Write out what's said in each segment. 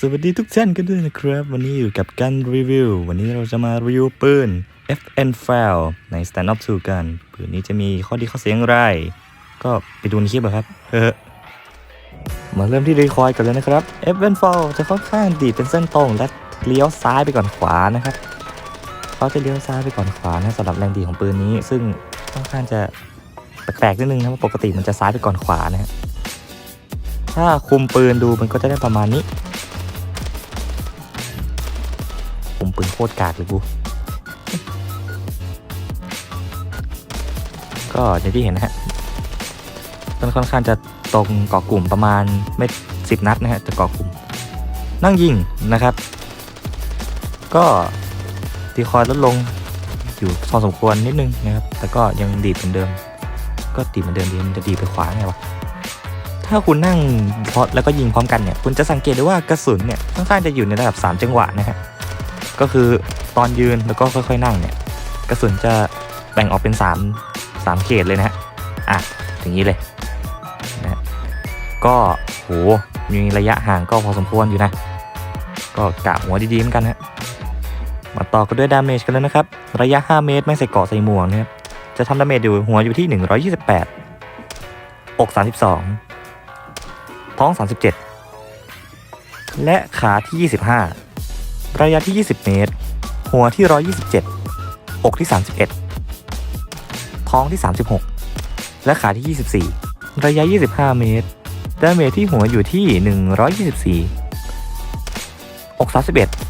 สวัสดีทุกท่านกันด้วยนะครับ วันนี้อยู่กับการรีวิว วันนี้เราจะมารีวิวปืน FN f i l ใน Stand Up 2กัน ปืนนี้จะมีข้อดีข้อเสียอย่างไร ก็ไปดูในคลิปเลยครับ เฮ้อมาเริ่มที่รีคอยกันเลยนะครับ FN f i l จะค่อนข้างดีเป็นเส้นตรงและเลี้ยวซ้ายไปก่อนขวานะครับเขาจะเลี้ยวซ้ายไปก่อนขวานะสำหรับแรงดีของปืนนี้ ซึ่งค่อนข้างจะแปลกๆนิดนึงนะเพราะปกติมันจะซ้ายไปก่อนขวานะฮะถ้าคุมปืนดูมันก็จะได้ประมาณนี้ คตรกากเลยกู ก็อย่างที่เห็นนะฮะมันค่อนข้างจะตรงเกาะกลุ่มประมาณไม่สิบนัดนะฮะจะเกาะกลุ่ม นั่งยิงนะครับ ก็ตีคอยลดลงอยู่พอสมควรนิดนึงนะครับ แต่ก็ยังดีดเหมือนเดิม ก็ดีดเหมือนเดิมดีมันจะดีไปขวาไงวะถ้าคุณนั่งพอแล้วก็ยิงพร้อมกันเนี่ย คุณจะสังเกตได้ว่ากระสุนเนี่ยค่อนข้างจะอยู่ในระดับ 3 จังหวะนะฮะ ก็คือตอนยืนแล้วก็ค่อยๆนั่งเนี่ยกระสุนจะแบ่งออกเป็น 3 3 เขตเลยนะฮะอะอย่างนี้เลยนะฮะก็โหมีระยะห่างก็พอสมควรอยู่นะ ก็กะหัวดีๆเหมือนกันฮะมาต่อกันด้วยดาเมจกันแล้วนะครับ ระยะ 5 เมตร ไม่ใส่เกาะใส่หมวกนะครับจะทำดาเมจอยู่หัวอยู่ที่ 128 อก 32 ท้อง 37 และขาที่ 25 ระยะที่ 20 เมตร หัวที่ 127 อกที่ 31 ท้องที่ 36 และขาที่ 24 ระยะ 25 เมตรดาเมจที่หัวอยู่ที่ 124 อก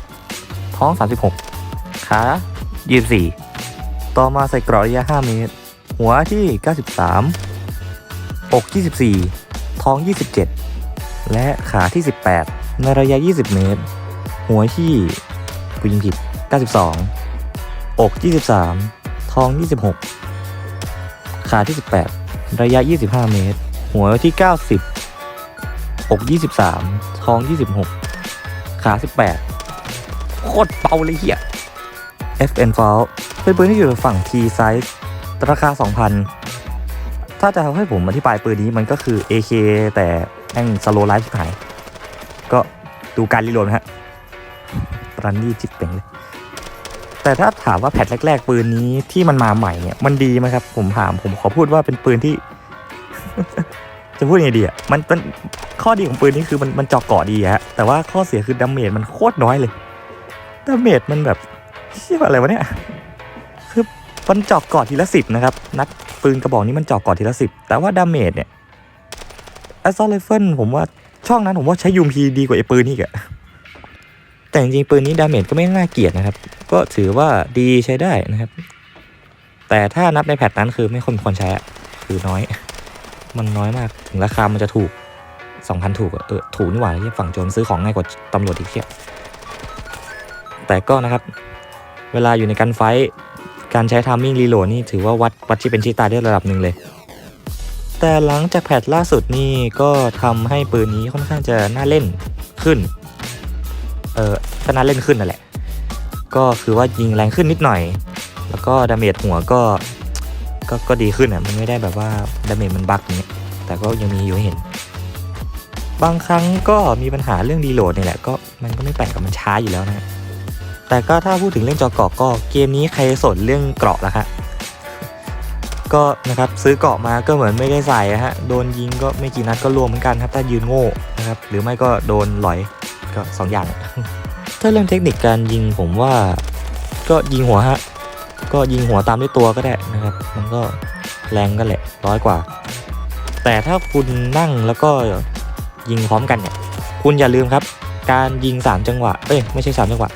31 ท้อง 36 ขา 24 ต่อมาใส่กราะระยะ 5 เมตร หัวที่ 93 อก 24 ท้อง 27 และขาที่ 18 ในระยะ 20 เมตร หัวที่กูยิงผิด 92 อก 23ท้อง 26 ขาที่ 18 ระยะ 25 เมตร หัวที่ 90 อก 23ท้อง 26 ขา 18 โคตรเบาเลยเฮีย FN f a l เป็นปืนที่อยู่ฝั่ง T size ราคา 2,000 ถ้าจะทำให้ผมอธิบายปืนนี้มันก็คือ AK แต่แม่งสโลไลฟ์ที่หาย ก็ดูการรีโหลดนะฮะ รันนี่จิบเป่งเลย แต่ถ้าถามว่าแพทแรก ๆ ปืนนี้ที่มันมาใหม่เนี่ยมันดีไหมครับ ผมถามผมขอพูดว่าเป็นปืนที่ จะพูดยังไงดีอะมันเป็นข้อดีของปืนนี้คือมันมันเจาะเกาะดีอะฮะแต่ว่าข้อเสียคือดาเมจมันโคตรน้อยเลยดาเมจมันแบบเชี่ยอะไรวะเนี่ยคือมันจาะเกาะทีละสิบนะครับ นัดปืนกระบอกนี้มันเจาะเกาะทีละสิบแต่ว่าดาเมจเนี่ยแอสซอลไรเฟิลผมว่าช่องนั้นผมว่าใช้ยูมพีดีกว่าไอ้ปืนนี่แก แต่จริงๆปืนนี้ดาเมจก็ไม่น่าเกลียดนะครับ ก็ถือว่าดีใช้ได้นะครับ แต่ถ้านับในแพทนั้นคือไม่คนควรใช้อะคือน้อย มันน้อยมากถึงราคามันจะถูกสองพันถูกเออถูกนี่หว่าที่ฝั่งโจรซื้อของง่ายกว่าตำรวจอีกเทียบแต่ก็นะครับ เวลาอยู่ในการไฟท์การใช้ทามมิ่งรีโหลดนี่ถือว่าวัดวัดที่เป็นชี้ตาได้ระดับหนึ่งเลย แต่หลังจากแพทล่าสุดนี่ก็ทำให้ปืนนี้ค่อนข้างจะน่าเล่นขึ้น เออก็น่าเล่นขึ้นนั่นแหละ ก็คือว่ายิงแรงขึ้นนิดหน่อย แล้วก็ดาเมจหัวก็ก็ก็ดีขึ้นอะมันไม่ได้แบบว่าดาเมจมันบักอย่างเงี้ยแต่ก็ยังมีอยู่เห็น บางครั้งก็มีปัญหาเรื่องรีโหลดนี่แหละก็มันก็ไม่แปลกกับมันช้าอยู่แล้วนะแต่ก็ถ้าพูดถึงเรื่องจอเกาะก็เกมนี้ใครสนเรื่องเกราะละฮะก็นะครับซื้อเกาะมาก็เหมือนไม่ได้ใส่ฮะโดนยิงก็ไม่กี่นัดก็รวมเหมือนกันครับถ้ายืนโง่นะครับหรือไม่ก็โดนหลอย ก็สองอย่าง ถ้าเรื่องเทคนิคการยิงผมว่า ก็ยิงหัวฮะ ก็ยิงหัวตามด้วยตัวก็ได้นะครับ มันก็แรงกันแหละร้อยกว่า แต่ถ้าคุณนั่งแล้วก็ยิงพร้อมกันเนี่ย คุณอย่าลืมครับ การยิง 3 จังหวะ เอ้ยไม่ใช่ 3 จังหวะ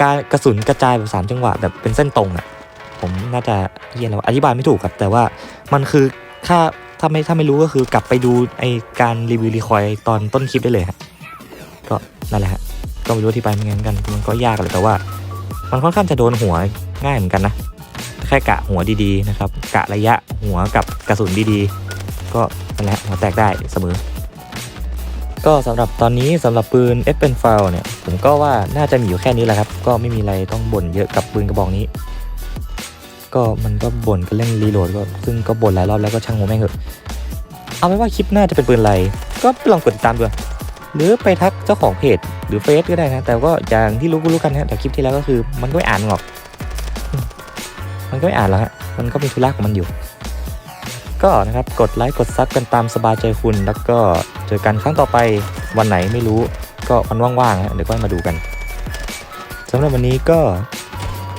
การกระสุนกระจายแบบ3จังหวะแบบเป็นเส้นตรงอะ่ะ ผมน่าจะเรียนแล้วอธิบายไม่ถูกครับ แต่ว่ามันคือถ้าถ้าไม่ถ้าไม่รู้ก็คือกลับไปดูไอการรีวิวรีคอยตอนต้นคลิปได้เลยฮะ ก็นั่นแหละฮะก็ไม่รู้อธิบายยังไงเหมือนกัน มันก็ยากเลยแต่ว่า มันค่อนข้างจะโดนหัวง่ายเหมือนกันนะแค่กะหัวดีๆนะครับ กะระยะหัวกับกระสุนดีๆ ก็นั่นแหละหัวแตกได้เสมอ ก็สำหรับตอนนี้สำหรับปืน f อ f i l เนี่ย ผมก็ว่าน่าจะมีอยู่แค่นี้แหละครับ ก็ไม่มีอะไรต้องบ่นเยอะกับปืนกระบอกนี้ ก็มันก็บ่นกันเรื่องรีโหลดก็ซึ่งก็บ่นหลายรอบแล้วก็ช่างหัวแม่งเถอะเอาไว้ว่าคลิปหน้าจะเป็นปืนอะไร ก็ลองกดติดตามดู หรือไปทักเจ้าของเพจหรือเฟซก็ได้นะ แต่ก็อย่างที่รู้ก็รู้กันนะแต่คลิปที่แล้วก็คือมันก็ไม่อ่านหรอกมมันก็ไม่อ่านหรอกฮะมันก็มีธุระของมันอยู่ ก็นะครับกดไลค์กดซับกันตามสบายใจคุณ แล้วก็เจอกันครั้งต่อไปวันไหนไม่รู้ ก็วันว่างๆฮะเดี๋ยวก็มาดูกันสำหรับวันนี้ก็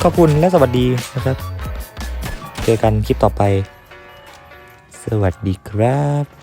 ขอบคุณและสวัสดีนะครับ เจอกันคลิปต่อไป สวัสดีครับ